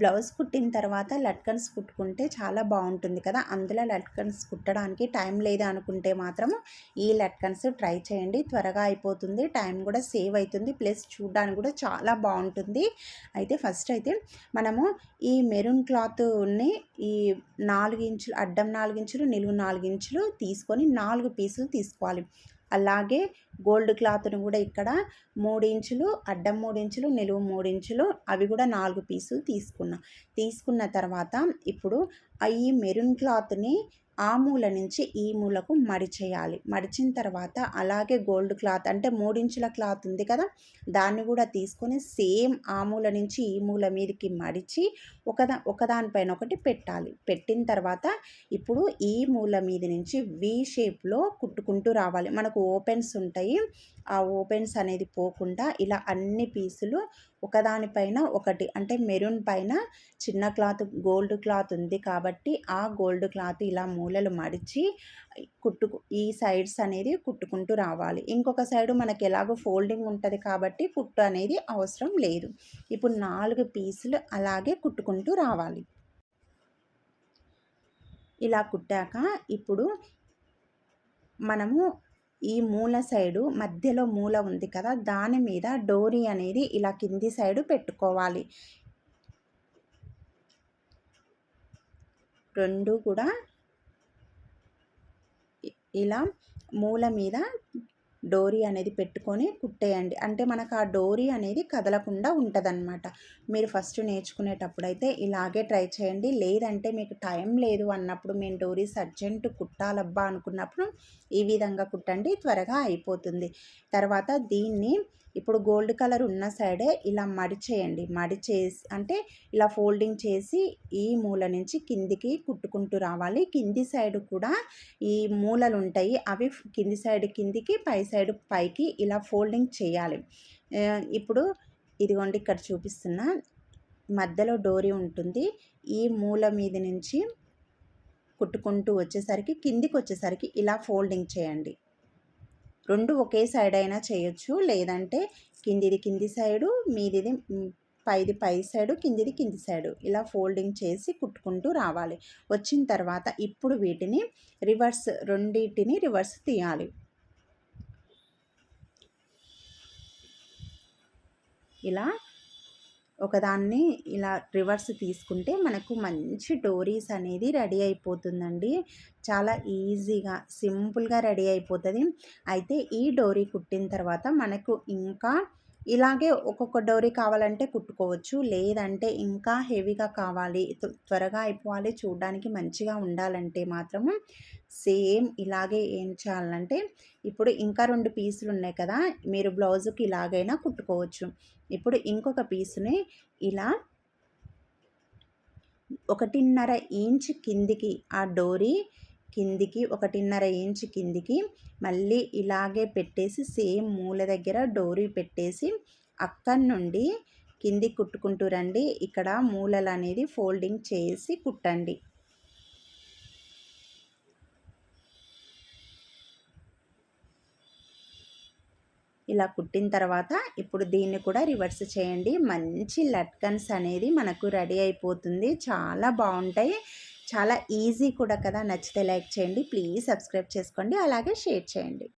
Blouse కుట్టిన తర్వాత లట్కన్స్ కుట్టుకుంటే చాలా బాగుంటుంది కదా. అందులో లట్కన్స్ కుట్టడానికి టైం లేదా అనుకుంటే మాత్రం ఈ లట్కన్స్ ట్రై చేయండి. త్వరగా అయిపోతుంది టైం కూడా సేవ్ అవుతుంది ప్లస్ చూడడానికి కూడా చాలా బాగుంటుంది. అయితే ఫస్ట్ అయితే మనము ఈ మెరూన్ క్లాత్ని ఈ నాలుగు ఇంచులు అడ్డం నాలుగు ఇంచులు నిలువు నాలుగు ఇంచులు తీసుకొని నాలుగు పీసులు తీసుకోవాలి. అలాగే గోల్డ్ క్లాత్ను కూడా ఇక్కడ మూడు ఇంచులు అడ్డం మూడు ఇంచులు నిలువు మూడు ఇంచులు అవి కూడా నాలుగు పీసులు తీసుకున్నాం. తీసుకున్న తర్వాత ఇప్పుడు ఈ మెరూన్ క్లాత్ని ఆ మూల నుంచి ఈ మూలకు మడిచేయాలి మడిచిన తర్వాత అలాగే గోల్డ్ క్లాత్ అంటే మూడించుల క్లాత్ ఉంది కదా దాన్ని కూడా తీసుకొని సేమ్ ఆ మూల నుంచి ఈ మూల మీదకి మడిచి ఒకదా ఒకదానిపైన ఒకటి పెట్టాలి. పెట్టిన తర్వాత ఇప్పుడు ఈ మూల మీద నుంచి వి షేప్లో కుట్టుకుంటూ రావాలి. మనకు ఓపెన్స్ ఉంటాయి. ఆ ఓపెన్స్ అనేది పోకుండా ఇలా అన్ని పీసులు ఒకదానిపైన ఒకటి అంటే మెరూన్ పైన చిన్న క్లాత్ గోల్డ్ క్లాత్ ఉంది కాబట్టి ఆ గోల్డ్ క్లాత్ ఇలా మూల మూలలు మడిచి కుట్టు ఈ సైడ్స్ అనేది కుట్టుకుంటూ రావాలి. ఇంకొక సైడు మనకి ఎలాగో ఫోల్డింగ్ ఉంటుంది కాబట్టి కుట్టు అనేది అవసరం లేదు. ఇప్పుడు నాలుగు పీసులు అలాగే కుట్టుకుంటూ రావాలి. ఇలా కుట్టాక ఇప్పుడు మనము ఈ మూల సైడు మధ్యలో మూల ఉంది కదా దాని మీద డోరీ అనేది ఇలా కింది సైడు పెట్టుకోవాలి. రెండు కూడా ఇలా మూల మీద డోరీ అనేది పెట్టుకొని కుట్టేయండి. అంటే మనకు ఆ డోరీ అనేది కదలకుండా ఉంటుందన్నమాట. మీరు ఫస్ట్ నేర్చుకునేటప్పుడు అయితే ఇలాగే ట్రై చేయండి. లేదంటే మీకు టైం లేదు అన్నప్పుడు మేము డోరీస్ అర్జెంటు కుట్టాలబ్బా అనుకున్నప్పుడు ఈ విధంగా కుట్టండి. త్వరగా అయిపోతుంది. తర్వాత దీన్ని ఇప్పుడు గోల్డ్ కలర్ ఉన్న సైడే ఇలా మడిచేయండి మడిచేసి అంటే ఇలా ఫోల్డింగ్ చేసి ఈ మూల నుంచి కిందికి కుట్టుకుంటూ రావాలి. కింది సైడ్ కూడా ఈ మూలలు ఉంటాయి. అవి కింది సైడ్ కిందికి పై సైడ్ పైకి ఇలా ఫోల్డింగ్ చేయాలి. ఇప్పుడు ఇదిగోండి ఇక్కడ చూపిస్తున్న మధ్యలో డోరీ ఉంటుంది. ఈ మూల మీద నుంచి కుట్టుకుంటూ వచ్చేసరికి కిందికి వచ్చేసరికి ఇలా ఫోల్డింగ్ చేయండి. రెండు ఒకే సైడ్ అయినా చేయొచ్చు. లేదంటే కిందిది కింది సైడు మీదిది పైది పై సైడు కిందిది కింది సైడు ఇలా ఫోల్డింగ్ చేసి కుట్టుకుంటూ రావాలి. వచ్చిన తర్వాత ఇప్పుడు వీటిని రివర్స్ రెండింటిని రివర్స్ తీయాలి. ఇలా ఒకదాన్ని ఇలా రివర్స్ తీసుకుంటే మనకు మంచి డోరీస్ అనేది రెడీ అయిపోతుందండి. చాలా ఈజీగా సింపుల్గా రెడీ అయిపోతుంది. అయితే ఈ డోరీ కుట్టిన తర్వాత మనకు ఇంకా ఇలాగే ఒక్కొక్క డోరీ కావాలంటే కుట్టుకోవచ్చు. లేదంటే ఇంకా హెవీగా కావాలి. త్వరగా అయిపోవాలి. చూడడానికి మంచిగా ఉండాలంటే మాత్రము సేమ్ ఇలాగే ఏం చేయాలంటే ఇప్పుడు ఇంకా రెండు పీసులు ఉన్నాయి కదా మీరు బ్లౌజుకి ఇలాగైనా కుట్టుకోవచ్చు. ఇప్పుడు ఇంకొక పీసుని ఇలా ఒకటిన్నర ఇంచ్ కిందికి ఆ డోరీ కిందికి ఒకటిన్నర ఇంచ్ కిందికి మళ్ళీ ఇలాగే పెట్టేసి సేమ్ మూల దగ్గర డోరీ పెట్టేసి అక్కడి నుండి కింది కుట్టుకుంటూ రండి. ఇక్కడ మూలలు అనేది ఫోల్డింగ్ చేసి కుట్టండి. ఇలా కుట్టిన తర్వాత ఇప్పుడు దీన్ని కూడా రివర్స్ చేయండి. మంచి లట్కన్స్ అనేది మనకు రెడీ అయిపోతుంది. చాలా బాగుంటాయి. చాలా ఈజీ కూడా కదా నచ్చితే లైక్ చేయండి ప్లీజ్ సబ్స్క్రైబ్ చేసుకోండి అలాగే షేర్ చేయండి.